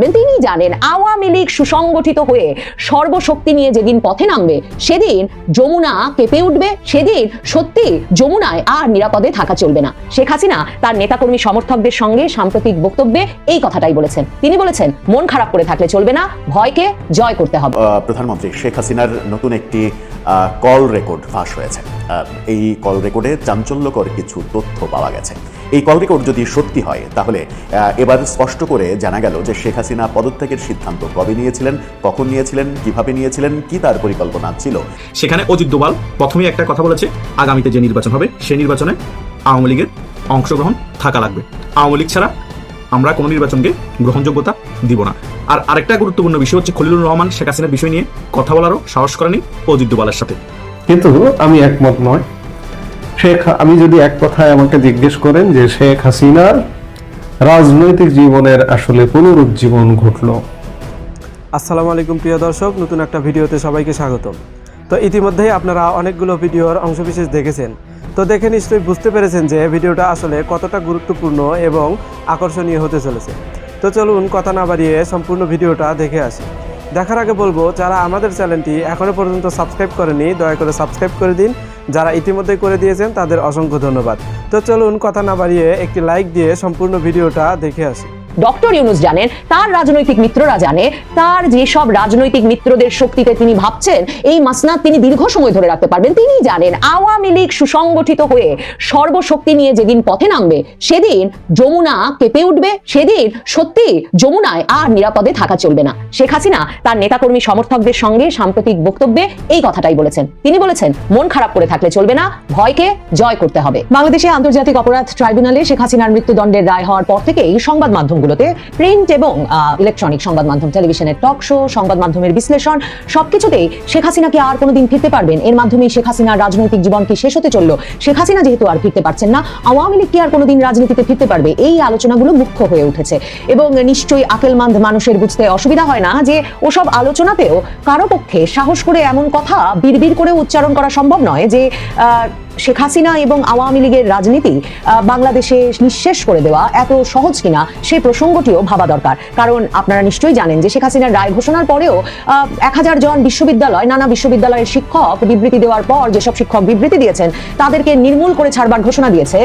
তিনি জানেন, আওয়ামী লীগ সুসংগঠিত হয়ে সর্বশক্তি নিয়ে যেদিন পথে নামবে, সেদিন যমুনা কেঁপে উঠবে, সেদিন সত্যি যমুনায় আর নিরাপদে থাকা চলবে না। শেখ হাসিনা তার নেতাকর্মী সমর্থকদের সঙ্গে সাম্প্রতিক বক্তব্যে এই কথাটাই বলেছেন। তিনি বলেছেন, মন খারাপ করে থাকলে চলবে না, ভয়কে জয় করতে হবে। প্রধানমন্ত্রী, শেখ হাসিনার নতুন একটি কল রেকর্ড ফাঁস হয়েছে। এই কল রেকর্ডে চাঞ্চল্যকর কিছু তথ্য পাওয়া গেছে। এই কল রেকর্ড যদি সত্যি হয়, তাহলে এবার স্পষ্ট করে জানা গেল যে শেখ হাসিনা পদত্যাগের সিদ্ধান্ত কবে নিয়েছিলেন কখন নিয়েছিলেন কীভাবে নিয়েছিলেন কি তার পরিকল্পনা ছিল? সেখানে অজিত দোবাল প্রথমেই একটা কথা বলেছে আগামীতে যে নির্বাচন হবে সেই নির্বাচনে আওয়ামী লীগের অংশগ্রহণ থাকা লাগবে। আওয়ামী লীগ ছাড়া আমরা কোনো নির্বাচনকে গ্রহণযোগ্যতা দিব না। আর আরেকটা গুরুত্বপূর্ণ বিষয় হচ্ছে খলিলুর রহমান শেখ হাসিনার বিষয় নিয়ে কথা বলারও সাহস করেনি অজিত দোবালের সাথে। কিন্তু আমি একমত নয়। শেখ আমি যদি এক কথায় আমাকে জিজ্ঞেস করেন যে শেখ হাসিনার রাজনৈতিক জীবনের আসলে পুনরুজ্জীবন ঘটল। আসসালামু আলাইকুম প্রিয় দর্শক, নতুন একটা ভিডিওতে সবাইকে স্বাগতম। তো ইতিমধ্যেই আপনারা অনেকগুলো ভিডিওর অংশবিশেষ দেখেছেন। তো দেখে নিশ্চয়ই বুঝতে পেরেছেন যে ভিডিওটা আসলে কতটা গুরুত্বপূর্ণ এবং আকর্ষণীয় হতে চলেছে। তো চলুন কথা না বাড়িয়ে সম্পূর্ণ ভিডিওটা দেখে আসি। দেখার আগে বলব, যারা আমাদের চ্যানেলটি এখনও পর্যন্ত সাবস্ক্রাইব করেনি, দয়া করে সাবস্ক্রাইব করে দিন। যারা ইতিমধ্যে করে দিয়েছেন, তাদের অসংখ্য ধন্যবাদ। তো চলুন, কথা না বাড়িয়ে একটি লাইক দিয়ে সম্পূর্ণ ভিডিওটা দেখে আসি। ডক্টর ইউনুস জানেন, তার রাজনৈতিক মিত্ররা জানে, তার যেসব রাজনৈতিক মিত্রদের শক্তিতে তিনি ভাবছেন, এই মাসনাদ তিনি দীর্ঘ সময় ধরে রাখতে পারবেন। তিনি জানেন, আওয়ামী লীগ সুসংগঠিত হয়ে সর্বশক্তি নিয়ে যেদিন পথে নামবে, সেদিন যমুনা কেঁপে উঠবে, সেদিন সত্যি যমুনায় আর নিরাপদে থাকা চলবে না। শেখ হাসিনা তার নেতাকর্মী সমর্থকদের সঙ্গে সাম্প্রতিক বক্তব্যে এই কথাটাই বলেছেন। তিনি বলেছেন, মন খারাপ করে থাকলে চলবে না, ভয়কে জয় করতে হবে। বাংলাদেশে আন্তর্জাতিক অপরাধ ট্রাইব্যুনালে শেখ হাসিনার মৃত্যুদণ্ডের রায় হওয়ার পর থেকেই সংবাদ মাধ্যমগুলোতে প্রিন্ট এবং ইলেকট্রনিক সংবাদ মাধ্যম, টেলিভিশনের টক শো, সংবাদ মাধ্যমের বিশ্লেষণ, সবকিছুতেই শেখ হাসিনা কি আর কোনোদিন ফিরতে পারবেন। এর মাধ্যমেই শেখ হাসিনার রাজনৈতিক জীবন কি শেষ হতে চলল? শেখ হাসিনা যেহেতু আর ফিরতে পারছেন না, আওয়ামী লীগ কি আর কোনোদিন রাজনীতিতে ফিরতে পারবে? এই আলোচনাগুলো মুখ্য হয়ে উঠেছে। এবং নিশ্চয়ই আকেলমান্দ মানুষের বুঝতে অসুবিধা হয় না যে ওসব আলোচনাতেও কারও পক্ষে সাহস করে এমন কথা বিড়বিড় করে উচ্চারণ করা সম্ভব নয় যে শেখ হাসিনা এবং আওয়ামী লীগের রাজনীতি বাংলাদেশে নিঃশেষ করে দেওয়া এত সহজ কিনা সেই প্রসঙ্গটিও ভাবা দরকার। কারণ আপনারা নিশ্চয়ই জানেন যে শেখ হাসিনার রায় ঘোষণার পরেও এক হাজার জন বিশ্ববিদ্যালয়, নানা বিশ্ববিদ্যালয়ের শিক্ষক বিবৃতি দেওয়ার পর যেসব শিক্ষক বিবৃতি দিয়েছেন, তাদেরকে নির্মূল করে ছাড়বার ঘোষণা দিয়েছে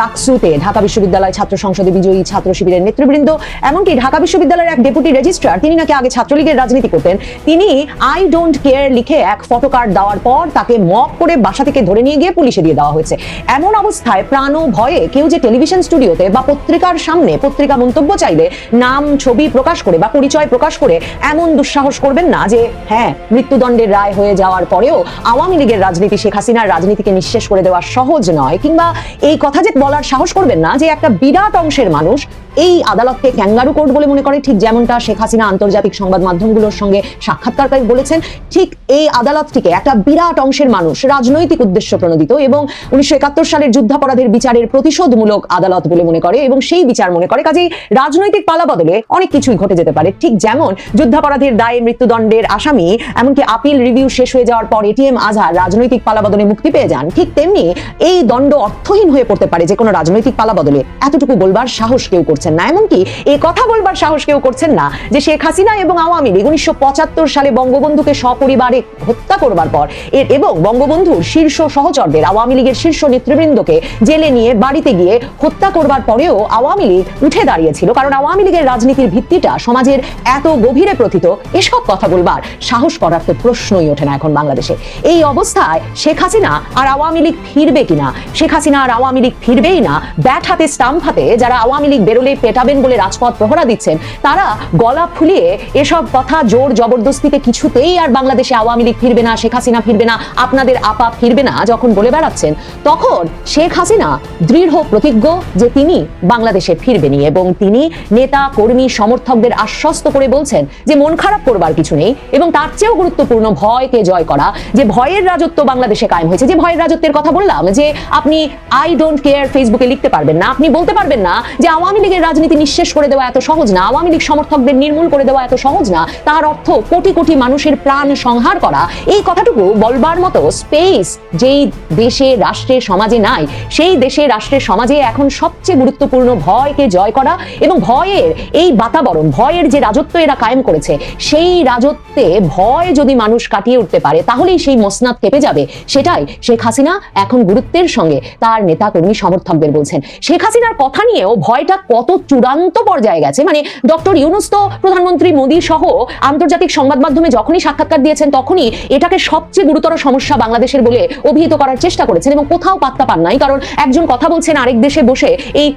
ডাকসুতে ঢাকা বিশ্ববিদ্যালয় ছাত্র সংসদে বিজয়ী ছাত্র শিবিরের নেতৃবৃন্দ। এমনকি ঢাকা বিশ্ববিদ্যালয়ের এক ডেপুটি রেজিস্ট্রার, তিনি নাকি আগে ছাত্রলীগের রাজনীতি করতেন, তিনি আই ডোন্ট কেয়ার লিখে এক ফটো কার্ড দেওয়ার পর তাকে মক করে বাসা থেকে ধরে নিয়ে গিয়ে পুলিশে দিয়ে দেওয়া হয়েছে। এমন অবস্থায় প্রাণ ভয়ে কেউ যে টেলিভিশন স্টুডিওতে বা পত্রিকার সামনে পত্রিকা মন্তব্য চাইলে নাম, ছবি প্রকাশ করে বা পরিচয় প্রকাশ করে এমন দুঃসাহস করবেন না যে হ্যাঁ মৃত্যুদণ্ডের রায় হয়ে যাওয়ার পরেও আওয়ামী লীগের রাজনীতি শেখ হাসিনার রাজনীতিকে নিঃশেষ করে দেওয়া সহজ নয়। কিংবা এই কথা যে বলার সাহস করবেন না যে একটা বিরাট অংশের মানুষ এই আদালতকে ক্যাঙ্গারু কোর্ট বলে মনে করে, ঠিক যেমনটা শেখ হাসিনা আন্তর্জাতিক সংবাদ মাধ্যমগুলোর সঙ্গে সাক্ষাৎকারকারী বলেছেন, ঠিক এই আদালতটিকে একটা বিরাট অংশের মানুষ, রাজনৈতিক উদ্দেশ্য প্রণোদিত এবং উনিশশো একাত্তর সালের যুদ্ধাপরাধের বিচারের প্রতিশোধমূলক আদালত বলে মনে করে এবং সেই বিচার মনে করে। কাজেই রাজনৈতিক পালা বদলে অনেক কিছুই ঘটে যেতে পারে। ঠিক যেমন যুদ্ধাপরাধের দায়ে মৃত্যুদণ্ডের আসামি, এমনকি আপিল রিভিউ শেষ হয়ে যাওয়ার পর এটিএম আজহার রাজনৈতিক পালা বদলে মুক্তি পেয়ে যান, ঠিক তেমনি এই দণ্ড অর্থহীন হয়ে পড়তে পারে যে কোনো রাজনৈতিক পালা বদলে এতটুকু বলবার সাহস কেউ করছেন না। এমনকি এই কথা বলবার সাহস কেউ করছেন না যে শেখ হাসিনা এবং আওয়ামী লীগ উনিশশো পঁচাত্তর সালে বঙ্গবন্ধুকে সপরিবারে হত্যা করবার পর এর এবং বঙ্গবন্ধুর শীর্ষ সহচরদের, আওয়ামী লীগের শীর্ষ নেতৃবৃন্দকে জেলে নিয়ে বাড়িতে গিয়ে হত্যা করবার পরেও আওয়ামী লীগ উঠে দাঁড়িয়েছিল। কারণ আওয়ামী লীগের রাজনীতির ভিত্তিটা সমাজের এত গভীরে প্রথিত, এসব কথা বলবার সাহস করার তো প্রশ্নই ওঠে না এখন বাংলাদেশে। এই অবস্থায় শেখ হাসিনা আর আওয়ামী লীগ ফিরবে কিনা? শেখ হাসিনা আর আওয়ামী লীগ ফিরবেই না? ব্যাট হাতে, স্টাম্প হাতে, যারা আওয়ামী লীগ বেরোলে পেটাবেন বলে রাজপথ প্রহরা দিচ্ছেন। তারা গলা ফুলিয়ে এসব কথা জোর জবরদস্তিতে কিছুতেই আর বাংলাদেশে আওয়ামী লীগ ফিরবে না, শেখ হাসিনা ফিরবে না, আপনাদের আপা ফিরবে না, যখন বলে বেড়াচ্ছেন, তখন শেখ হাসিনা দৃঢ় প্রতিজ্ঞ যে তিনি বাংলাদেশে ফিরবেনি এবং তিনি নেতা, কর্মী, সমর্থকদের আশ্বস্ত করে বলছেন যে মন খারাপ করবার কিছু নেই এবং তার চেয়েও গুরুত্বপূর্ণ ভয়কে জয় করা, যে ভয়ের রাজত্ব বাংলাদেশে কায়েম হয়েছে, যে ভয়ের রাজত্বের কথা বললাম, যে আপনি আই ডোন্ট কেয়ার ফেসবুকে লিখতে পারবেন না, আপনি বলতে পারবেন না যে আওয়ামী লীগের রাজনীতি নিঃশেষ করে দেওয়া এত সহজ না, আওয়ামী লীগ সমর্থকদের নির্মূল করে দেওয়া এত সহজ না, তার অর্থ কোটি কোটি মানুষের প্রাণ সংহার করা। এই কথাটুকু বলবার মতো স্পেস যেই দেশে, রাষ্ট্রে, সমাজে নাই, সেই দেশে রাষ্ট্রের সমাজে এখন সবচেয়ে গুরুত্বপূর্ণ ভয়কে জয় করা এবং ভয়ের এই বাতাবরণ, ভয়ের যে রাজত্ব এরা কায়েম করেছে, সেই রাজত্বে ভয় যদি মানুষ কাটিয়ে উঠতে পারে, তাহলেই সেই মসনাদ কেঁপে যাবে। সেটাই শেখ হাসিনা এখন গুরুত্বের সঙ্গে তার নেতা কর্মী সমর্থকদের বলছেন। শেখ হাসিনার কথা নিয়েও ভয়টা কত চূড়ান্ত পর্যায়ে গেছে। মানে ডক্টর ইউনুস তো প্রধানমন্ত্রী মোদী সহ আন্তর্জাতিক সংবাদ মাধ্যমে যখনই সাক্ষাৎকার দিয়েছেন, তখনই এটাকে সবচেয়ে গুরুতর সমস্যা বাংলাদেশের বলে অভিহিত করার চেষ্টা করেছেন এবং কোথাও পাত্তা পান নাই। কারণ একজন কথা বলছেন, আরেক দেশে বসে এই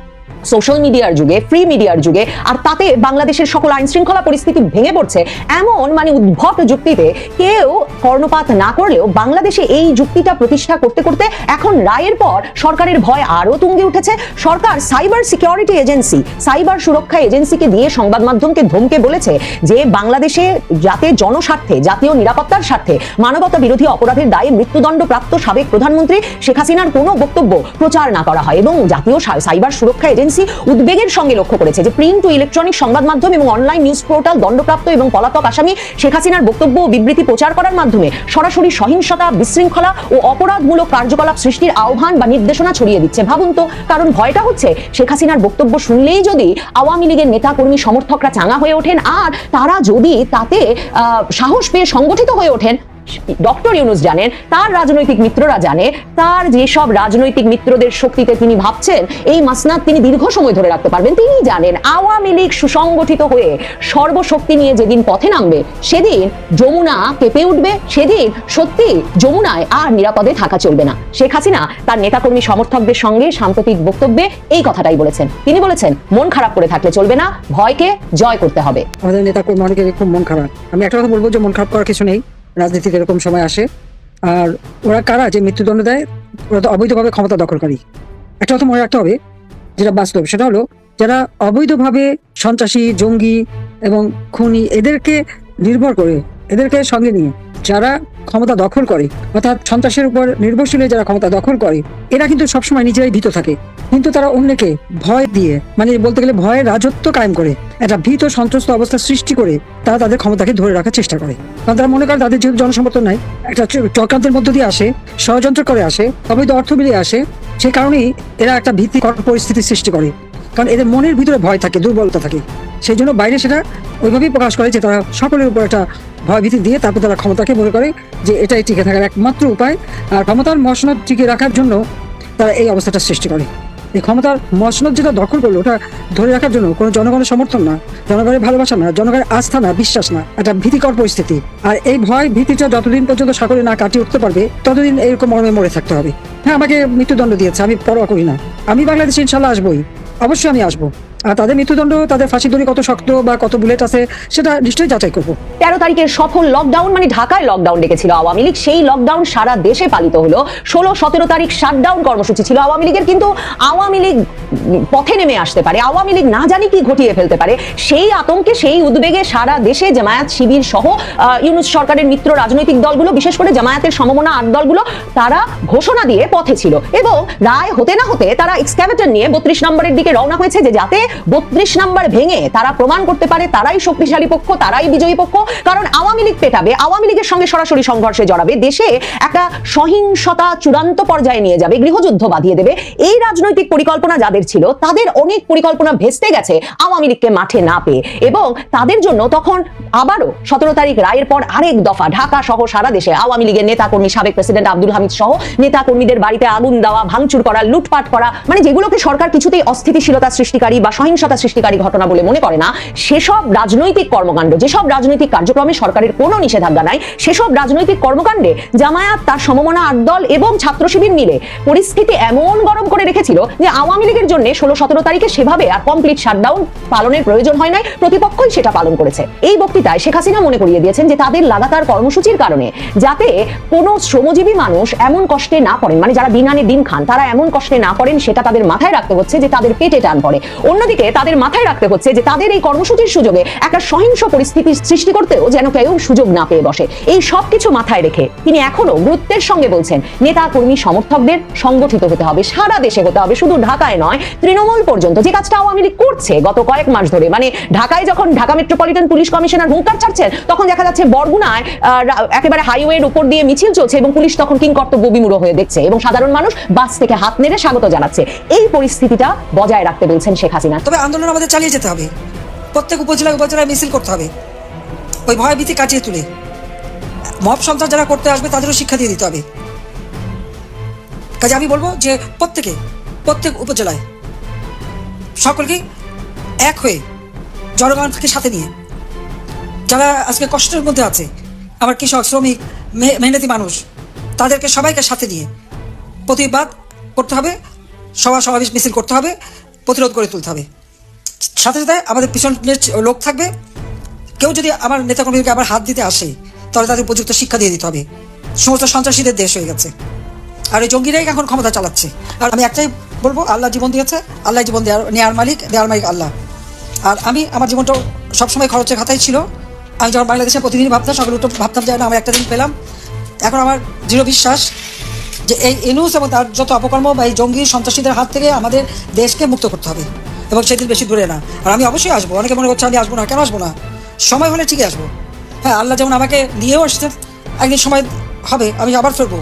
সোশ্যাল মিডিয়ার যুগে ফ্রি মিডিয়ার যুগে, আর তাতে বাংলাদেশের সকল আইন শৃঙ্খলা পরিস্থিতি ভেঙে পড়ছে, এমন মানে উদ্ভট যুক্তিতে কেউ কর্ণপাত না করলেও বাংলাদেশে এই যুক্তিটা প্রতিষ্ঠা করতে করতে এখন রায়ের পর সরকারের ভয় আরও তুঙ্গে উঠেছে। সরকার সাইবার সিকিউরিটি এজেন্সি সাইবার সুরক্ষা এজেন্সিকে দিয়ে সংবাদ মাধ্যমকে ধমকে বলেছে যে বাংলাদেশে যাতে জনস্বার্থে, জাতীয় নিরাপত্তার স্বার্থে মানবতা বিরোধী অপরাধের দায়ে মৃত্যুদণ্ড প্রাপ্ত সাবেক প্রধানমন্ত্রী শেখ হাসিনার কোনো বক্তব্য প্রচার না করা হয় এবং জাতীয় সাইবার সুরক্ষা এজেন্সি উদ্বেগের সঙ্গে লক্ষ্য করেছে যে প্রিন্ট ও ইলেকট্রনিক সংবাদ মাধ্যম এবং অনলাইন নিউজ পোর্টাল দণ্ডপ্রাপ্ত এবং পলাতক আসামি শেখ হাসিনার বক্তব্য ও বিবৃতি প্রচার করার মাধ্যমে সরাসরি সহিংসতা, বিশৃঙ্খলা ও অপরাধমূলক কার্যকলাপ সৃষ্টির আহ্বান বা নির্দেশনা ছড়িয়ে দিচ্ছে। ভাবুন তো, কারণ ভয়টা হচ্ছে শেখ হাসিনার বক্তব্য শুনলেই যদি আওয়ামী লীগের নেতা কর্মী সমর্থকরা চাঙা হয়ে ওঠেন, আর তারা যদি তাতে সাহস পেয়ে সংগঠিত হয়ে ওঠেন ডক্টর ইউনুস জানেন, তার রাজনৈতিক মিত্ররা জানে, তার যেসব রাজনৈতিক মিত্রদের শক্তিতে তিনি ভাবছেন, এই মাসনাদ তিনি দীর্ঘ সময় ধরে রাখতে পারবেন। তিনি জানেন, আওয়ামী লীগ সুসংগঠিত হয়ে সর্বশক্তি নিয়ে যেদিন পথে নামবে, সেদিন যমুনা কেঁপে উঠবে, সেদিন সত্যি যমুনায় আর নিরাপদে থাকা চলবে না। শেখ হাসিনা তার নেতাকর্মী সমর্থকদের সঙ্গে সাম্প্রতিক বক্তব্যে এই কথাটাই বলেছেন। তিনি বলেছেন, মন খারাপ করে থাকলে চলবে না, ভয়কে জয় করতে হবে। আমাদের নেতা কর্মী অনেকের খুব মন খারাপ। আমি একটা কথা বলব যে মন খারাপ করার কিছু নেই। রাজনীতিতে এরকম সময় আসে। আর ওরা কারা যে মৃত্যুদণ্ড দেয়, ওরা তো অবৈধভাবে ক্ষমতা দখলকারী। একটা কথা মনে রাখতে হবে, যেটা বাস্তব, সেটা হলো যারা অবৈধভাবে সন্ত্রাসী, জঙ্গি এবং খুনি, এদেরকে নির্ভর করে, এদেরকে সঙ্গে নিয়ে যারা ক্ষমতা দখল করে, অর্থাৎ সন্ত্রাসের উপর নির্ভরশীল যারা ক্ষমতা দখল করে, এরা কিন্তু সবসময় নিজেরাই ভীত থাকে। কিন্তু তারা অন্যকে ভয় দিয়ে মানে বলতে গেলে ভয়ের রাজত্ব কায়েম করে, একটা ভীত সন্ত্রস্ত অবস্থা সৃষ্টি করে, তারা তাদের ক্ষমতাকে ধরে রাখার চেষ্টা করে। কারণ তারা মনে করে তাদের যেহেতু জনসমর্থন নাই, একটা চক্রান্তের মধ্য দিয়ে আসে, ষড়যন্ত্র করে আসে, অবৈধ অর্থ মিলিয়ে আসে, সে কারণেই এরা একটা ভীতিকর পরিস্থিতি সৃষ্টি করে। কারণ এদের মনের ভিতরে ভয় থাকে, দুর্বলতা থাকে। সেই জন্য বাইরে সেটা ওইভাবেই প্রকাশ করে যে তারা সকলের উপর একটা ভয় ভীতি দিয়ে তারপর তারা ক্ষমতাকে মনে করে যে এটাই টিকে থাকার একমাত্র উপায়। আর ক্ষমতার মশনা টিকে রাখার জন্য তারা এই অবস্থাটা সৃষ্টি করে। এই ক্ষমতার মসনদ যেটা দখল করল, ওটা ধরে রাখার জন্য কোনো জনগণের সমর্থন না, জনগণের ভালোবাসা না, জনগণের আস্থা না, বিশ্বাস না, একটা ভীতিকর পরিস্থিতি। আর এই ভয় ভীতিটা যতদিন পর্যন্ত সকলে না কাটিয়ে উঠতে পারবে, ততদিন এরকম মর্মে মরে থাকতে হবে। হ্যাঁ আমাকে মৃত্যুদণ্ড দিয়েছে, আমি পরোয়া করি না। আমি বাংলাদেশে ইনশাল্লাহ আসবোই। অবশ্যই আমি আসব। তাদের মৃত্যুদণ্ড, তাদের ফাঁসি দড়ি কত শক্ত বা কত বুলেট আছে, সেটা নিশ্চয়ই যাচাই করব। তেরো তারিখের সফল লকডাউন মানে ঢাকায় লকডাউন ডেকেছিল আওয়ামী লীগ, সেই লকডাউন সারা দেশে পালিত হলো। ষোলো, সতেরো তারিখ শাটডাউন কর্মসূচি ছিল আওয়ামী লীগের, কিন্তু আওয়ামী লীগ পথে নেমে আসতে পারে, আওয়ামী লীগ না জানি কি ঘটিয়ে ফেলতে পারে, সেই আতঙ্কে, সেই উদ্বেগে সারা দেশে জামায়াত শিবির সহ ইউনুস সরকারের মিত্র রাজনৈতিক দলগুলো, বিশেষ করে জামায়াতের সমমনা আট দলগুলো, তারা ঘোষণা দিয়ে পথে ছিল। এবং রায় হতে না হতে তারা এক্সক্যাভেটর নিয়ে বত্রিশ নম্বরের দিকে রওনা হয়েছে যে যাতে বত্রিশ নম্বর ভেঙে তারা প্রমাণ করতে পারে তারাই শক্তিশালী পক্ষ, তারাই বিজয়ী পক্ষ। কারণ আওয়ামী লীগ পেটাবে, আওয়ামী লীগের সঙ্গে সরাসরি সংঘর্ষে জড়াবে, দেশে একটা সহিংসতা চূড়ান্ত পর্যায়ে নিয়ে যাবে, গৃহযুদ্ধ বাঁধিয়ে দেবে। এই রাজনৈতিক পরিকল্পনা যাদের ছিল, তাদের অনেক পরিকল্পনা ভেস্তে গেছে, আওয়ামী লীগকে মাঠে না পেয়ে। এবং তাদের জন্য তখন আবারও সতেরো তারিখ রায়ের পর আরেক দফা ঢাকা সহ সারা দেশে আওয়ামী লীগের নেতাকর্মী, সাবেক প্রেসিডেন্ট আব্দুল হামিদ সহ নেতাকর্মীদের বাড়িতে আগুন দেওয়া, ভাঙচুর করা, লুটপাট করা মানে যেগুলোকে সরকার কিছুতেই অস্থিতিশীলতা সৃষ্টিকারী বা সহিংসতা সৃষ্টিকারী ঘটনা বলে মনে করে না, সেসব রাজনৈতিক কর্মকাণ্ড, যেসব রাজনৈতিক কার্যক্রমে সরকারের কোনো নিষেধাজ্ঞা নাই, সেসব রাজনৈতিক কর্মকাণ্ডে জামায়াত, তার সমমনা আট দল এবং ছাত্র শিবির মিলে পরিস্থিতি এমন গরম করে রেখেছিল যে আওয়ামী লীগের জন্য ষোলো সতেরো তারিখে সেভাবে আর কমপ্লিট শাটডাউন পালনের প্রয়োজন হয় নাই। প্রতিপক্ষই সেটা পালন করেছে। এই বক্তৃতায় শেখ হাসিনা মনে করিয়ে দিয়েছেন যে তাদের লাগাতার কর্মসূচির কারণে যাতে কোনো শ্রমজীবী মানুষ এমন কষ্টে না পড়েন মানে যারা দিন আনে দিন খান, তারা এমন কষ্টে না পড়েন, সেটা তাদের মাথায় রাখতে হচ্ছে যে তাদের পেটে টান পড়ে। অন্যদিকে তাদের মাথায় রাখতে হচ্ছে যে তাদের এই কর্মসূচির সুযোগে একটা সহিংস পরিস্থিতির সৃষ্টি করতেও যেন কেউ সুযোগ না পেয়ে বসে। এই সব কিছু মাথায় রেখে তিনি এখনও গুরুত্বের সঙ্গে বলছেন, নেতা কর্মী সমর্থকদের সংগঠিত হতে হবে, সারা দেশে হতে হবে, শুধু ঢাকায় নয় তৃণমূল পর্যন্ত। যে কাজটা আওয়ামী লীগ করছে গত কয়েক মাস ধরে। মানে ঢাকায় যখন ঢাকা মেট্রোপলিটন পুলিশ কমিশনার হুঙ্কার ছাড়ছেন, তখন দেখা যাচ্ছে বরগুনায় একেবারে হাইওয়ের উপর দিয়ে মিছিল চলছে এবং পুলিশ তখন কিং কর্তব্য বিমূঢ় হয়ে দেখছে এবং সাধারণ মানুষ বাস থেকে হাত নেড়ে স্বাগত জানাচ্ছে। এই পরিস্থিতিটা বজায় রাখতে বলছেন শেখ হাসিনা। তবে আন্দোলন আমাদের চালিয়ে যেতে হবে। প্রত্যেক উপজেলায় উপজেলায় মিছিল করতে হবে। ওই ভয় ভীতি কাটিয়ে তুলে। মব সন্ত্রাস যারা করতে আসবে, তাদেরও শিক্ষা দিয়ে দিতে হবে। কাজে আমি বলব যে প্রত্যেকে প্রত্যেক উপজেলায়। সকলকে এক হয়ে জনগণকে সাথে নিয়ে। যারা আজকে কষ্টের মধ্যে আছে আমার কৃষক, শ্রমিক মেহনতি মানুষ, তাদেরকে সবাইকে সাথে নিয়ে প্রতিবাদ করতে হবে, সভা সমাবেশ মিছিল করতে হবে, প্রতিরোধ করে তুলতে হবে। সাথে সাথে আমাদের পিছনের লোক থাকবে। কেউ যদি আমার নেতাকর্মীকে আবার হাত দিতে আসে, তাহলে তাদের উপযুক্ত শিক্ষা দিয়ে দিতে হবে। সমস্ত সন্ত্রাসীদের দেশ হয়ে গেছে। আর এই জঙ্গিরাই এখন ক্ষমতা চালাচ্ছে। আর আমি একটাই বলব, আল্লাহ জীবন দিয়েছে, আল্লাহ জীবন দেওয়ার নেয়ার মালিক দেওয়ার মালিক আল্লাহ। আর আমি, আমার জীবনটা সবসময় খরচের খাতায় ছিল। আমি যখন বাংলাদেশে প্রতিদিন ভাবতাম, সকালে উঠে ভাবতাম যে না, আমার একটা দিন পেলাম। এখন আমার দৃঢ় বিশ্বাস যে এই ইনুস এবং তার যত অপকর্ম বা এই জঙ্গি সন্ত্রাসীদের হাত থেকে আমাদের দেশকে মুক্ত করতে হবে এবং সেদিন বেশি দূরে না। আর আমি অবশ্যই আসব। অনেকে মনে করছে আমি আসব না, কেন আসব না? সময় হলে ঠিকই আসব। হ্যাঁ আল্লাহ যেমন আমাকে নিয়েও আসছেন একদিন সময় হবে, আমি আবার ফিরবো।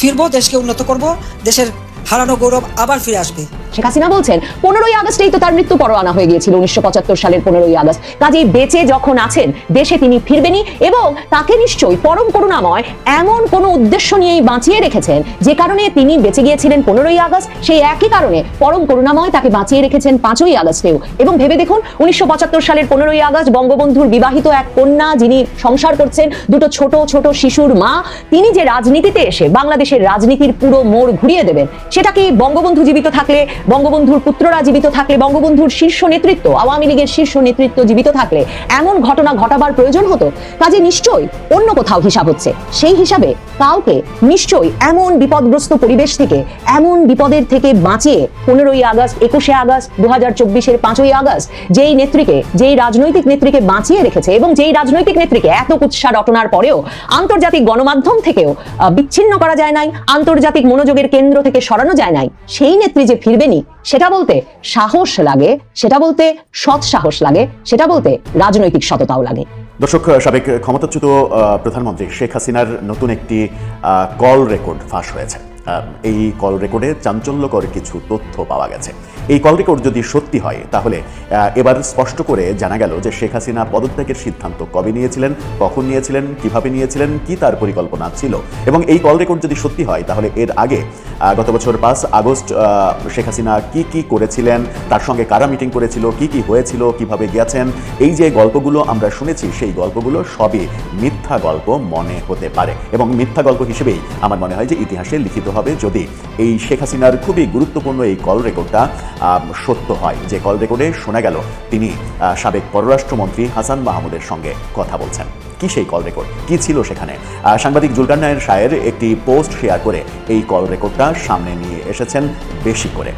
ফিরবো, দেশকে উন্নত করব, দেশের হারানো গৌরব আবার ফিরে আসবে। শেখ হাসিনা বলছেন, পনেরোই আগস্টেই তো তার মৃত্যু পরোয়ানা হয়ে গিয়েছিল, উনিশশো পঁচাত্তর সালের পনেরোই আগস্ট। কাজেই বেঁচে যখন আছেন, দেশে তিনি ফিরবেনই এবং তাকে নিশ্চয়ই পরম করুণাময় এমন কোনো উদ্দেশ্য নিয়েই বাঁচিয়ে রেখেছেন, যে কারণে তিনি বেঁচে গিয়েছিলেন পনেরোই আগস্ট, সেই একই কারণে পরম করুণাময় তাকে বাঁচিয়ে রেখেছেন পাঁচই আগস্টেও। এবং ভেবে দেখুন, উনিশশো পঁচাত্তর সালের পনেরোই আগস্ট বঙ্গবন্ধুর বিবাহিত এক কন্যা যিনি সংসার করছেন, দুটো ছোট ছোট শিশুর মা, তিনি যে রাজনীতিতে এসে বাংলাদেশের রাজনীতির পুরো মোড় ঘুরিয়ে দেবেন সেটা কি বঙ্গবন্ধু জীবিত থাকলে বঙ্গবন্ধুর পুত্ররা জীবিত থাকলে, বঙ্গবন্ধুর শীর্ষ নেতৃত্ব, আওয়ামী লীগের শীর্ষ নেতৃত্ব জীবিত থাকলে এমন ঘটনা ঘটাবার প্রয়োজন হতো? কাজে নিশ্চয়ই অন্য কোথাও হিসাব হচ্ছে। সেই হিসাবে কাউকে নিশ্চয়ই এমন বিপদগ্রস্ত পরিবেশ থেকে, এমন বিপদের থেকে বাঁচিয়ে পনেরোই আগস্ট, একুশে আগস্ট দু হাজার চব্বিশের পাঁচই আগস্ট যেই নেত্রীকে, যেই রাজনৈতিক নেত্রীকে বাঁচিয়ে রেখেছে এবং যেই রাজনৈতিক নেত্রীকে এত কুৎসা রটনার পরেও আন্তর্জাতিক গণমাধ্যম থেকেও বিচ্ছিন্ন করা যায় নাই, আন্তর্জাতিক মনোযোগের কেন্দ্র থেকে সরানো যায় নাই, সেই নেত্রী যে ফিরবেনি সেটা বলতে সাহস লাগে, সেটা বলতে সৎ সাহস লাগে, সেটা বলতে রাজনৈতিক সততাও লাগে। দর্শক, সাবেক ক্ষমতাচ্যুত প্রধানমন্ত্রী শেখ হাসিনার নতুন একটি কল রেকর্ড ফাঁস হয়েছে। এই কল রেকর্ডে চাঞ্চল্যকর কিছু তথ্য পাওয়া গেছে। এই কল রেকর্ড যদি সত্যি হয়, তাহলে এবার স্পষ্ট করে জানা গেল যে শেখ হাসিনা পদত্যাগের সিদ্ধান্ত কবে নিয়েছিলেন, কখন নিয়েছিলেন, কীভাবে নিয়েছিলেন, কি তার পরিকল্পনা ছিল। এবং এই কল রেকর্ড যদি সত্যি হয়, তাহলে এর আগে গত বছর পাঁচ আগস্ট শেখ হাসিনা কি কি করেছিলেন, তার সঙ্গে কারা মিটিং করেছিল, কি কি হয়েছিল, কীভাবে গেছেন এই যে গল্পগুলো আমরা শুনেছি, সেই গল্পগুলো সবই মিথ্যা গল্প মনে হতে পারে। এবং মিথ্যা গল্প হিসেবেই আমার মনে হয় যে ইতিহাসে লিখিত হবে যদি এই শেখ হাসিনার খুবই গুরুত্বপূর্ণ এই কল রেকর্ডটা সত্য হয়। যে কল রেকর্ডে শোনা গেল, তিনি সাবেক পররাষ্ট্রমন্ত্রী হাসান মাহমুদের সঙ্গে কথা বলছেন। কি সেই কল রেকর্ড কি ছিল সেখানে? সাংবাদিক জুলকার নায়ের শায়ের একটি পোস্ট শেয়ার করে এই কল রেকর্ডটা সামনে নিয়ে এসেছেন বেশি করে।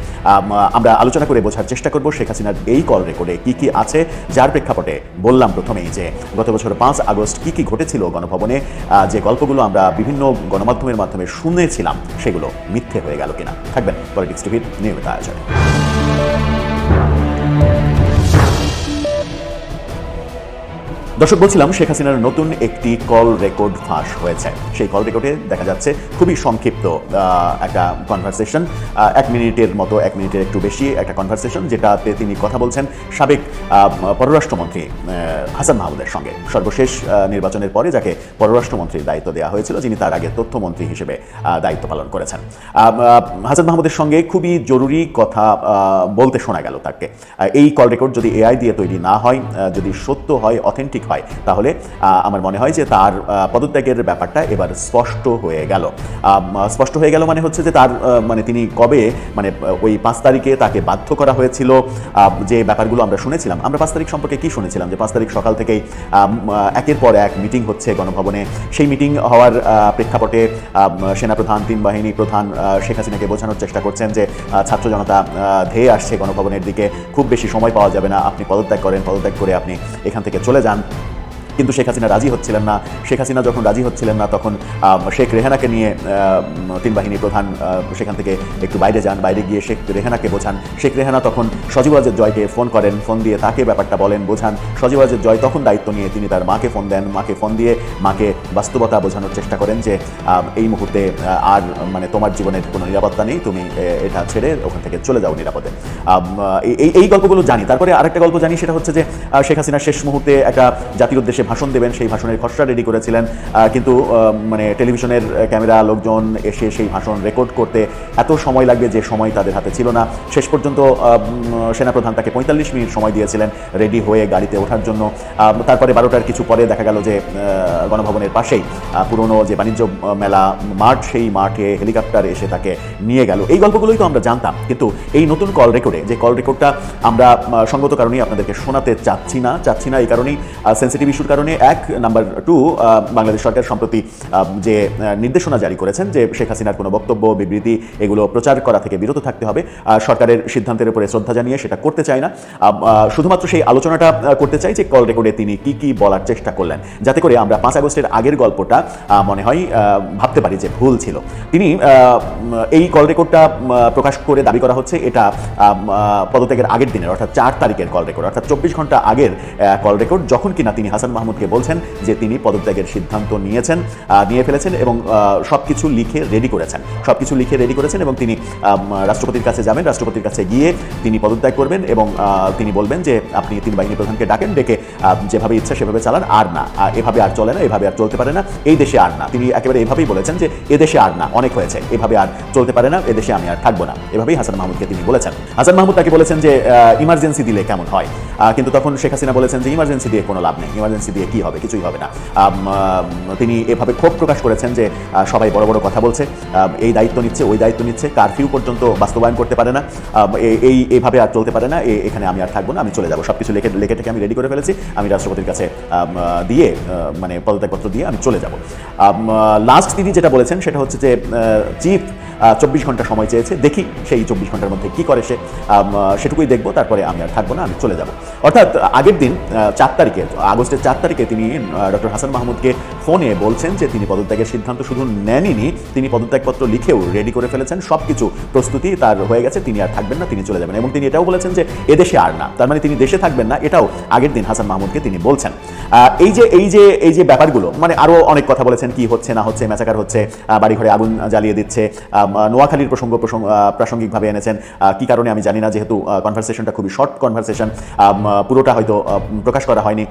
আমরা আলোচনা করে বোঝার চেষ্টা করব শেখ হাসিনার এই কল রেকর্ডে কি কি আছে, যার প্রেক্ষাপটে বললাম প্রথমেই যে গত বছর পাঁচ আগস্ট কি কি ঘটেছিল গণভবনে যে গল্পগুলো আমরা বিভিন্ন গণমাধ্যমের মাধ্যমে শুনেছিলাম, সেগুলো মিথ্যে হয়ে গেল কিনা। থাকবেন পলিটিক্স টিভির নিয়মিত আয়োজনে। দর্শক, বলছিলাম শেখ হাসিনার নতুন একটি কল রেকর্ড ফাঁস হয়েছে। সেই কল রেকর্ডে দেখা যাচ্ছে খুবই সংক্ষিপ্ত একটা কনভারসেশন এক মিনিটের মতো, এক মিনিটের একটু বেশি একটা কনভারসেশন যেটাতে তিনি কথা বলছেন সাবেক পররাষ্ট্রমন্ত্রী হাসান মাহমুদের সঙ্গে। সর্বশেষ নির্বাচনের পরে যাকে পররাষ্ট্রমন্ত্রীর দায়িত্ব দেওয়া হয়েছিল, যিনি তার আগে তথ্যমন্ত্রী হিসেবে দায়িত্ব পালন করেছেন। হাসান মাহমুদের সঙ্গে খুবই জরুরি কথা বলতে শোনা গেল তাকে। এই কল রেকর্ড যদি এআই দিয়ে তৈরি না হয় যদি সত্য হয় অথেন্টিক হয়। তাহলে আমার মনে হয় যে তার পদত্যাগের ব্যাপারটা এবার স্পষ্ট হয়ে গেল। স্পষ্ট হয়ে গেল মানে হচ্ছে যে তার মানে তিনি কবে মানে ওই পাঁচ তারিখে তাকে বাধ্য করা হয়েছিল যে ব্যাপারগুলো আমরা শুনেছিলাম। আমরা পাঁচ তারিখ সম্পর্কে কি শুনেছিলাম? যে পাঁচ তারিখ সকাল থেকেই একের পর এক মিটিং হচ্ছে গণভবনে। সেই মিটিং হওয়ার প্রেক্ষাপটে সেনাপ্রধান, তিন বাহিনী প্রধান শেখ হাসিনাকে বোঝানোর চেষ্টা করছেন যে ছাত্র জনতা ধেয়ে আসছে গণভবনের দিকে। খুব বেশি সময় পাওয়া যাবে না। আপনি পদত্যাগ করেন, পদত্যাগ করে আপনি এখান থেকে চলে যান। কিন্তু শেখ হাসিনা রাজি হচ্ছিলেন না। শেখ হাসিনা যখন রাজি হচ্ছিলেন না, তখন শেখ রেহানাকে নিয়ে তিন বাহিনী প্রধান সেখান থেকে একটু বাইরে যান, বাইরে গিয়ে শেখ রেহানাকে বোঝান। শেখ রেহানা তখন সজিবাজের জয়কে ফোন করেন, ফোন দিয়ে তাকে ব্যাপারটা বলেন, বোঝান। সজিবাজের জয় তখন দায়িত্ব নিয়ে তিনি তার মাকে ফোন দেন, মাকে ফোন দিয়ে মাকে বাস্তবতা বোঝানোর চেষ্টা করেন যে এই মুহূর্তে আর মানে তোমার জীবনের কোনো নিরাপত্তা নেই, তুমি এটা ছেড়ে ওখান থেকে চলে যাও নিরাপদে। এই- গল্পগুলো জানি। তারপরে আরেকটা গল্প জানি, সেটা হচ্ছে যে শেখ হাসিনা শেষ মুহূর্তে একটা জাতির উদ্দেশ্যে ভাষণ দেবেন, সেই ভাষণের খসড়া রেডি করেছিলেন। কিন্তু মানে টেলিভিশনের ক্যামেরা লোকজন এসে সেই ভাষণ রেকর্ড করতে এত সময় লাগবে যে সময় তাদের হাতে ছিল না। শেষ পর্যন্ত সেনাপ্রধান তাকে পঁয়তাল্লিশ মিনিট সময় দিয়েছিলেন রেডি হয়ে গাড়িতে ওঠার জন্য। তারপরে বারোটার কিছু পরে দেখা গেল যে গণভবনের পাশেই পুরনো যে বাণিজ্য মেলা মাঠ, সেই মাঠে হেলিকপ্টার এসে তাকে নিয়ে গেল। এই গল্পগুলোই তো আমরা জানতাম, কিন্তু এই নতুন কল রেকর্ডে যে কল রেকর্ডটা আমরা সঙ্গত কারণেই আপনাদেরকে শোনাতে চাচ্ছি না চাচ্ছি না এই কারণেই সেন্সিটিভ ইস্যুর কারণে এক, নাম্বার টু বাংলাদেশ সরকার সম্প্রতি যে নির্দেশনা জারি করেছেন যে শেখ হাসিনার কোনো বক্তব্য, বিবৃতি এগুলো প্রচার করা থেকে বিরত থাকতে হবে সরকারের সিদ্ধান্তের উপরে শ্রদ্ধা জানিয়ে সেটা করতে চায় না। শুধুমাত্র সেই আলোচনাটা করতে চাই যে কল রেকর্ডে তিনি কি কি বলার চেষ্টা করলেন। যাতে করে আমরা পাঁচ আগস্টের আগের গল্পটা মনে হয় ভাবতে পারি যে ভুল ছিল। তিনি এই কল রেকর্ডটা প্রকাশ করে দাবি করা হচ্ছে এটা পদত্যাগের আগের দিনের, অর্থাৎ চার তারিখের কল রেকর্ড, অর্থাৎ চব্বিশ ঘণ্টা আগের কল রেকর্ড, যখন কিনা তিনি হাসান মাহমুদকে বলছেন যে তিনি পদত্যাগের সিদ্ধান্ত নিয়েছেন নিয়ে ফেলেছেন এবং সব কিছু লিখে রেডি করেছেন। সব কিছু লিখে রেডি করেছেন এবং তিনি রাষ্ট্রপতির কাছে যাবেন, রাষ্ট্রপতির কাছে গিয়ে তিনি পদত্যাগ করবেন এবং তিনি বলবেন যে আপনি তিন বাহিনী প্রধানকে ডাকেন, ডেকে যেভাবে ইচ্ছা সেভাবে চালান, আর না। এভাবে আর চলে না, এভাবে আর চলতে পারে না, এই দেশে আর না। তিনি একেবারে এভাবেই বলেছেন যে এ দেশে আর না, অনেক হয়েছে, এভাবে আর চলতে পারে না, এ দেশে আমি আর থাকব না। এভাবেই হাসান মাহমুদকে তিনি বলেছেন। হাসান মাহমুদ তাকে বলেছেন যে ইমার্জেন্সি দিলে কেমন হয়? কিন্তু তখন শেখ হাসিনা বলেছেন যে ইমার্জেন্সি দিয়ে কোনো লাভ নেই। ইমার্জেন্সি দিয়ে কি হবে? কিছুই হবে না। তিনি এভাবে ক্ষোভ প্রকাশ করেছেন যে সবাই বড় বড় কথা বলছে। এই দায়িত্ব নিচ্ছে, ওই দায়িত্ব নিচ্ছে, কারফিউ পর্যন্ত বাস্তবায়ন করতে পারে না। এই- এই এইভাবে আর চলতে পারে না। এখানে আমি আর থাকব না, আমি চলে যাব। সব কিছু লেখে লেখে টেখে আমি রেডি করে ফেলেছি। আমি রাষ্ট্রপতির কাছে দিয়ে মানে পদত্যাগপত্র দিয়ে আমি চলে যাব। লাস্ট তিনি যেটা বলেছেন সেটা হচ্ছে যে চিফ চব্বিশ ঘণ্টা সময় চেয়েছে। দেখি সেই চব্বিশ ঘণ্টার মধ্যে কি করে সে সেটুকুই দেখব, তারপরে আমি আর থাকব না, আমি চলে যাব। অর্থাৎ আগের দিন চার তারিখে, আগস্টের চার তারিখে তিনি ডক্টর হাসান মাহমুদকে ফোনে বলছেন যে তিনি পদত্যাগের সিদ্ধান্ত শুধু নেননি, তিনি পদত্যাগপত্র লিখেও রেডি করে ফেলেছেন। সব কিছু প্রস্তুতি তার হয়ে গেছে, তিনি আর থাকবেন না, তিনি চলে যাবেন এবং তিনি এটাও বলেছেন যে এদেশে আর না। তার মানে তিনি দেশে থাকবেন না, এটাও আগের দিন হাসান মাহমুদকে তিনি বলছেন। এই যে এই যে এই যে ব্যাপারগুলো মানে আরও অনেক কথা বলেছেন, কি হচ্ছে, না হচ্ছে, ম্যাচাকার হচ্ছে বাড়িঘরে আগুন জ্বালিয়ে দিচ্ছে নোয়াখালীর প্রসঙ্গ প্রসঙ্গ প্রাসঙ্গিকভাবে এনেছেন। কি কারণে আমি জানি না, যেহেতু কনভারসেশনটা খুবই শর্ট কনভারসেশন পুরোটা হয়তো প্রকাশ করা হয়নি।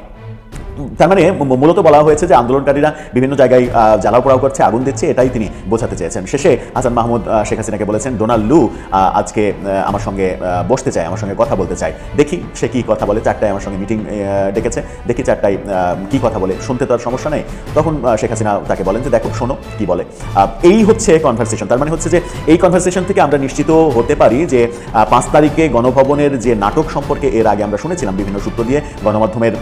তার মানে মূলত বলা হয়েছে যে আন্দোলনকারীরা বিভিন্ন জায়গায় জ্বালাও পোড়াও করছে, আগুন দিচ্ছে, এটাই তিনি বোঝাতে চেয়েছেন। শেষে হাসান মাহমুদ শেখ হাসিনাকে বলেছেন, ডোনাল্ড লু আজকে আমার সঙ্গে বসতে চায়, আমার সঙ্গে কথা বলতে চায়। দেখি সে কি কথা বলে, চারটায় আমার সঙ্গে মিটিং ডেকেছে। দেখি চারটায় কি কথা বলে, শুনতে তো আর সমস্যা নেই। তখন শেখ হাসিনা তাকে বলেন যে, দেখো, শোনো, কি বলে। এই হচ্ছে কনভারসেশন তার মানে হচ্ছে যে, এই কনভারসেশন থেকে আমরা নিশ্চিত হতে পারি যে পাঁচ তারিখে গণভবনের যে নাটক সম্পর্কে এর আগে আমরা শুনেছিলাম বিভিন্ন সূত্র দিয়ে, গণমাধ্যমের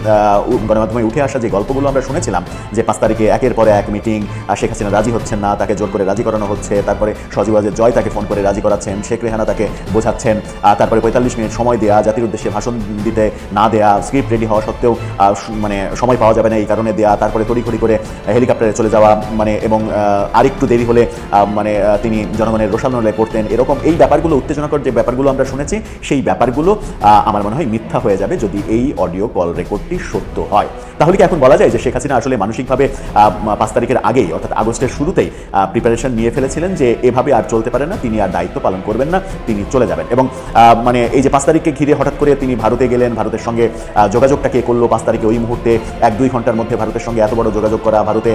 গণমাধ্যমে উঠে আসা যে গল্পগুলো আমরা শুনেছিলাম, যে পাঁচ তারিখে একের পরে এক মিটিং শেখ হাসিনা রাজি হচ্ছেন না, তাকে জোর করে রাজি করানো হচ্ছে, তারপরে সজীবাজের জয় তাকে ফোন করে রাজি করাচ্ছেন, শেখ রেহানা তাকে বোঝাচ্ছেন তারপরে পঁয়তাল্লিশ মিনিট সময় দেওয়া জাতির উদ্দেশ্যে ভাষণ দিতে না দেয়া স্ক্রিপ্ট রেডি হওয়া সত্ত্বেও মানে সময় পাওয়া যাবে না এই কারণে দেয়া, তারপরে তড়িঘড়ি করে হেলিকপ্টারে চলে যাওয়া মানে এবং আরেকটু দেরি হলে মানে তিনি জনগণের রোষানলে করতেন এরকম এই ব্যাপারগুলো, উত্তেজনাকর যে ব্যাপারগুলো আমরা শুনেছি, সেই ব্যাপারগুলো আমার মনে হয় মিথ্যা হয়ে যাবে যদি এই অডিও কল রেকর্ডটি সত্য হয়। তাহলে কি এখন বলা যায় যে শেখ হাসিনা আসলে মানসিকভাবে পাঁচ তারিখের আগেই, অর্থাৎ আগস্টের শুরুতেই প্রিপারেশন নিয়ে ফেলেছিলেন যে এভাবে আর চলতে পারে না, তিনি আর দায়িত্ব পালন করবেন না, তিনি চলে যাবেন। এবং মানে এই যে পাঁচ তারিখকে ঘিরে হঠাৎ করে তিনি ভারতে গেলেন, ভারতের সঙ্গে যোগাযোগটা কে করল পাঁচ তারিখে ওই মুহূর্তে এক দুই ঘণ্টার মধ্যে ভারতের সঙ্গে এত বড় যোগাযোগ করা, ভারতে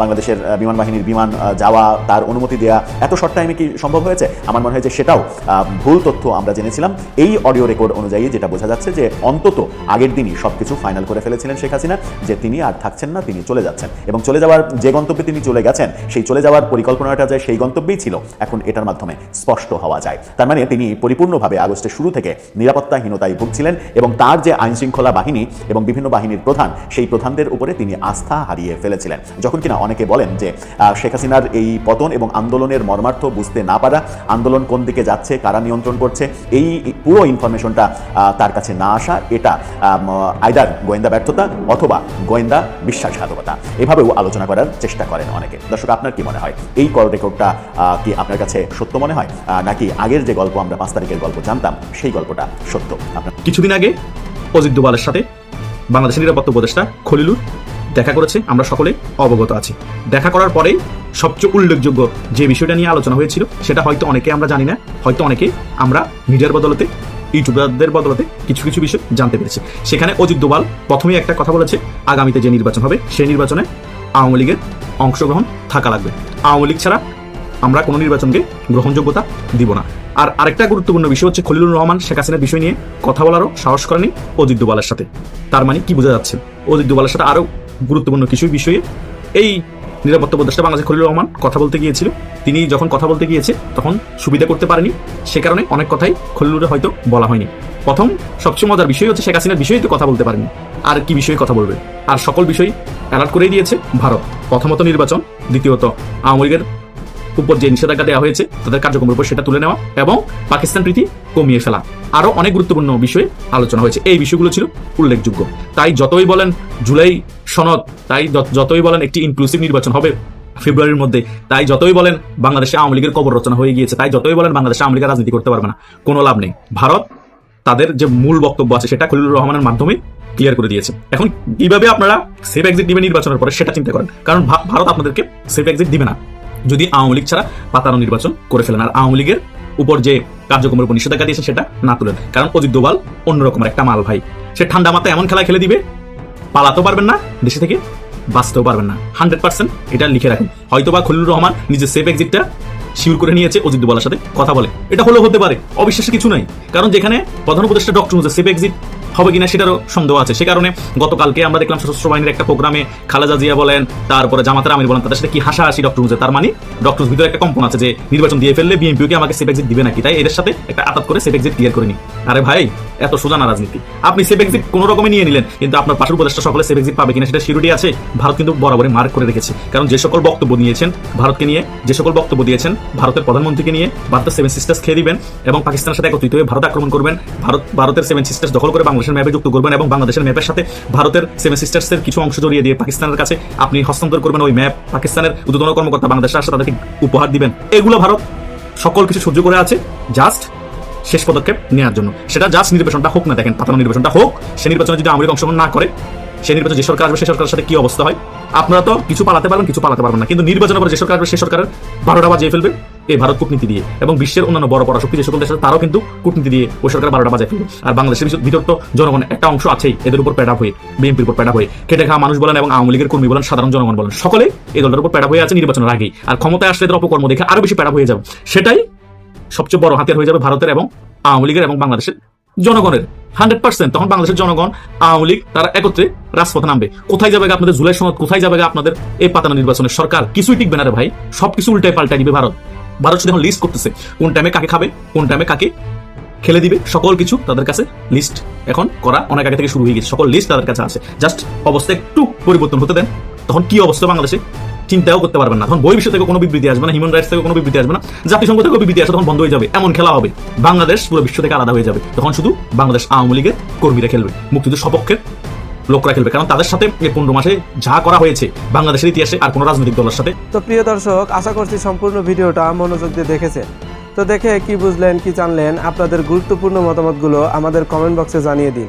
বাংলাদেশের বিমান বাহিনীর বিমান যাওয়া, তার অনুমতি দেওয়া এত শর্ট টাইমে কি সম্ভব হয়েছে? আমার মনে হয় যে সেটাও ভুল তথ্য আমরা জেনেছিলাম। এই অডিও রেকর্ড অনুযায়ী যেটা বোঝা যাচ্ছে যে অন্তত আগের দিনই সবকিছু ফাইনাল করে ফেলেছিলেন শেখ হাসিনা যে তিনি আর থাকছেন না, তিনি চলে যাচ্ছেন। এবং চলে যাওয়ার যে গন্তব্যে তিনি চলে গেছেন, সেই চলে যাওয়ার পরিকল্পনাটা যে সেই গন্তব্যেই ছিল, এখন এটার মাধ্যমে স্পষ্ট হওয়া যায়। তার মানে তিনি পরিপূর্ণভাবে আগস্টের শুরু থেকে নিরাপত্তাহীনতায় ভুগছিলেন এবং তার যে আইন শৃঙ্খলা বাহিনী এবং বিভিন্ন বাহিনীর প্রধান, সেই প্রধানদের উপরে তিনি আস্থা হারিয়ে ফেলেছিলেন। যখন কিনা অনেকে বলেন যে শেখ হাসিনার এই পতন এবং আন্দোলনের মর্মার্থ বুঝতে না পারা, আন্দোলন কোন দিকে যাচ্ছে, কারা নিয়ন্ত্রণ করছে, এই পুরো ইনফরমেশনটা তার কাছে না আসা, এটা আইদার গোয়েন্দা ব্যর্থতা অথবা গোয়েন্দা বিশ্বাসঘাতকতা। এভাবেও আলোচনা করার চেষ্টা করেন অনেকে। দর্শক, আপনার কি মনে হয়? এই কল রেকর্ডটা কি আপনার কাছে সত্য মনে হয়? নাকি আগের যে গল্প আমরা পাঁচ তারিখের গল্প জানতাম, সেই গল্পটা সত্য? আপনার কিছুদিন আগে অজিত দোবালের সাথে বাংলাদেশের নিরাপত্তা উপদেষ্টা খলিলুর দেখা করেছে। আমরা সকলে অবগত আছি। দেখা করার পরেই সবচেয়ে উল্লেখযোগ্য যে বিষয়টা নিয়ে আলোচনা হয়েছিল, সেটা হয়তো অনেকে আমরা জানি না, হয়তো অনেকে আমরা মিডিয়ার বদলতে ইউটিউবারদের বদলাতে কিছু কিছু বিষয় জানতে পেরেছি। সেখানে অজিত দোবাল প্রথমেই একটা কথা বলেছে, আগামীতে যে নির্বাচন হবে, সেই নির্বাচনে আওয়ামী লীগের অংশগ্রহণ থাকা লাগবে। আওয়ামী লীগ ছাড়া আমরা কোনো নির্বাচনকে গ্রহণযোগ্যতা দিব না। আর আরেকটা গুরুত্বপূর্ণ বিষয় হচ্ছে খলিলুর রহমান, শেখ হাসিনার বিষয় নিয়ে কথা বলারও সাহস করেনি অজিত দুবালের সাথে। তার মানে কি বোঝা যাচ্ছে? অজিত দুবালের সাথে আরও গুরুত্বপূর্ণ কিছু বিষয়ে এই নিরাপত্তা উপদেষ্টা বাংলাদেশ খলিল রহমান কথা বলতে গিয়েছিল। তিনি যখন কথা বলতে গিয়েছে, তখন সুবিধা করতে পারেনি। সে কারণে অনেক কথাই খলিলুরে হয়তো বলা হয়নি। প্রথম, সবচেয়ে মজার বিষয় হচ্ছে শেখ হাসিনার বিষয়ে তো কথা বলতে পারেনি। আর কি বিষয়ে কথা বলবে? আর সকল বিষয় অ্যালার্ট করেই দিয়েছে ভারত। প্রথমত নির্বাচন, দ্বিতীয়ত আওয়ামী লীগের উপর যে নিষেধাজ্ঞা দেওয়া হয়েছে, তাদের কার্যক্রমের উপর সেটা তুলে নেওয়া এবং পাকিস্তান প্রীতি কমিয়ে ফেলা। আরও অনেক গুরুত্বপূর্ণ বিষয়ে আলোচনা হয়েছে। এই বিষয়গুলো ছিল উল্লেখযোগ্য। তাই যতই বলেন জুলাই সনদ, তাই যতই বলেন একটি ইনক্লুসিভ নির্বাচন হবে ফেব্রুয়ারির মধ্যে, তাই যতই বলেন বাংলাদেশে আওয়ামী লীগের কবর রচনা হয়ে গিয়েছে, তাই যতই বলেন বাংলাদেশে আওয়ামী লীগের রাজনীতি করতে পারবে না, কোনো লাভ নেই। ভারত তাদের যে মূল বক্তব্য আছে, সেটা খলিলুর রহমানের মাধ্যমে ক্লিয়ার করে দিয়েছে। এখন কীভাবে আপনারা সেফ এক্সিট দিবেন নির্বাচনের পরে, সেটা চিন্তা করেন। কারণ ভারত আপনাদেরকে সেফ এক্সিট দিবে না। যদি আওয়ামী লীগ ছাড়া পাতানো নির্বাচন করে ফেলেন। আর আওয়ামী লীগের উপর যে কার্যক্রমের উপর নিষেধাজ্ঞা দিয়েছে সেটা না তুলেন কারণ অজিত দোবাল অন্যরকমের একটা মাল ভাই। সে ঠান্ডা মাথায় এমন খেলা খেলে দিবে, পালাতেও পারবেন না, দেশে থেকে বাঁচতেও পারবেন না। হান্ড্রেড পার্সেন্ট এটা লিখে রাখেন। হয়তো বা খলিলুর রহমান নিজের সেফ এক্সিটটা শিউর করে নিয়েছে, অজিত দোবালের সাথে কথা বলে। এটা হলেও হতে পারে। অবিশ্বাসের কিছু নাই। কারণ যেখানে প্রধান উপদেষ্টা ডক্টর সেফ এক্সিট হবে কিনা সেটারও সন্দেহ আছে। সে কারণে গতকালকে আমরা দেখলাম সশস্ত্র বাহিনীর একটা প্রোগ্রামে খালেদা জিয়া বলেন, তারপরে জামাতের আমির বলেন, তাদের সাথে কি হাসাহাসি ডক্টর হুজে তার মানে ডক্টর ভিতরে একটা কম্পন আছে যে, নির্বাচন দিয়ে ফেললে বিএনপিকে আমাকে সেফ এক্সিট দিবে নাকি? তাই এদের সাথে একটা আতাত করে সেফ এক্সিট ক্লিয়ার করে নি আরে ভাই এত সোজা না রাজনীতি। আপনি সেফ এক্সিট কোনো রকমে নিয়ে নিলেন, কিন্তু আপনার পাশের উপদেষ্টা সকলে সেফ এক্সিট পাবে কিনা সেটা সিউরিটি আছে। ভারত কিন্তু বরাবরই মার্ক করে রেখেছে। কারণ যে সকল বক্তব্য নিয়েছেন ভারতকে নিয়ে, যে সকল বক্তব্য দিয়েছেন ভারতের প্রধানমন্ত্রীকে নিয়ে, ভারতের সেভেন সিস্টার্স খেয়ে দিবেন এবং পাকিস্তানের সাথে একত্রিত হয়ে ভারত আক্রমণ করবেন, ভারত, ভারতের সেভেন সিস্টার্স দখল করে বাংলাদেশের ম্যাপে যুক্ত করবেন এবং বাংলাদেশের ম্যাপের সাথে ভারতের সেভেন সিস্টার্সের কিছু অংশ জড়িয়ে দিয়ে পাকিস্তানের কাছে আপনি হস্তান্তর করবেন ওই ম্যাপ পাকিস্তানের উদ্বোধন কর্মকর্তা বাংলাদেশে আসে তাদেরকে উপহার দিবেন। এগুলো ভারত সকল কিছু সহ্য করে আছে। জাস্ট শেষ পদক্ষেপ নেওয়ার জন্য। সেটা জাস্ট নির্বাচনটা হোক না, দেখেন পাতানো নির্বাচনটা হোক, সে নির্বাচনে যদি আওয়ামী অংশগ্রহণ না করে, সে নির্বাচনে যে সরকার আসবে সে সরকারের সাথে কি অবস্থা হয়? আপনারা তো কিছু পালাতে পারবেন, কিছু পালাতে পারবেন না। কিন্তু নির্বাচনের পরে যে সরকার আসবে, সে সরকারের বারোটা বাজিয়ে ফেলবে এই ভারত কূটনীতি দিয়ে। এবং বিশ্বের অন্যান্য বড় বড় শক্তি যে সকল দেশ তারাও কিন্তু কূটনীতি দিয়ে ওই সরকার বারোটা বাজিয়ে ফেলবে। আর বাংলাদেশের ভিতর- তো জনগণ একটা অংশ আছেই, এদের উপর প্যাডাপ হয়ে, বিএনপির উপর প্যাডাপ হয়ে। খেটে খাওয়া মানুষ বলেন এবং আওয়ামী লীগের কর্মী বলেন, সাধারণ জনগণ বলেন সকলে এই দলের উপর প্যাডাপ হয়ে আছে নির্বাচনের আগেই। আর ক্ষমতায় আসলে এদের অপকর্ম দেখে আরও বেশি প্যাডা হয়ে যাবে। সেটাই সবচেয়ে বড় হাতিয়ার হয়ে যাবে ভারতের এবং আওয়ামী লীগের এবং বাংলাদেশের জনগণের। হান্ড্রেড পার্সেন্ট তখন বাংলাদেশের জনগণ, আওয়ামী লীগ, তারা একত্রে রাজপথে নামবে। কোথায় যাবে আপনাদের জুলাই সনদ? কোথায় যাবে আপনাদের এই পাতানো নির্বাচনের সরকার? কিছুই টিকবে না রে ভাই। সবকিছু উল্টায় পাল্টাই দিবে ভারত। ভারত শুধু এখন লিস্ট করতেছে কোন টাইমে কাকে খাবে, কোন টাইমে কাকে খেলে দিবে, সকল কিছু তাদের কাছে লিস্ট এখন করা অনেক আগে থেকে শুরু হয়ে গেছে। সকল লিস্ট তাদের কাছে আছে। জাস্ট অবস্থা একটু পরিবর্তন হতে দেন। তখন কি অবস্থা বাংলাদেশে? চিন্তাও করতে পারবেন না। তখন বিষয় থেকে কোনো বিবৃতি আসবে না হিউম্যান রাইটস থেকে কোনো বিবৃতি আসবে না। জাতিসংঘ থেকে বিবৃতি আসবে, তখন বন্ধ হয়ে যাবে। এমন খেলা হবে। বাংলাদেশ পুরো বিশ্ব থেকে আলাদা হয়ে যাবে। তখন শুধু বাংলাদেশ আওয়ামী লীগের কর্মীরা খেলবে, মুক্তিযুদ্ধ সপক্ষের লোকরা খেলবে। কারণ তাদের সাথে এই পনেরো মাসে যা করা হয়েছে, বাংলাদেশের ইতিহাসে আর কোনো রাজনৈতিক দলের সাথে। তো প্রিয় দর্শক, আশা করছি সম্পূর্ণ ভিডিওটা মনোযোগ দিয়ে দেখেছেন। তো দেখে কি বুঝলেন, কি জানলেন, আপনাদের গুরুত্বপূর্ণ মতামতগুলো আমাদের কমেন্ট বক্সে জানিয়ে দিন।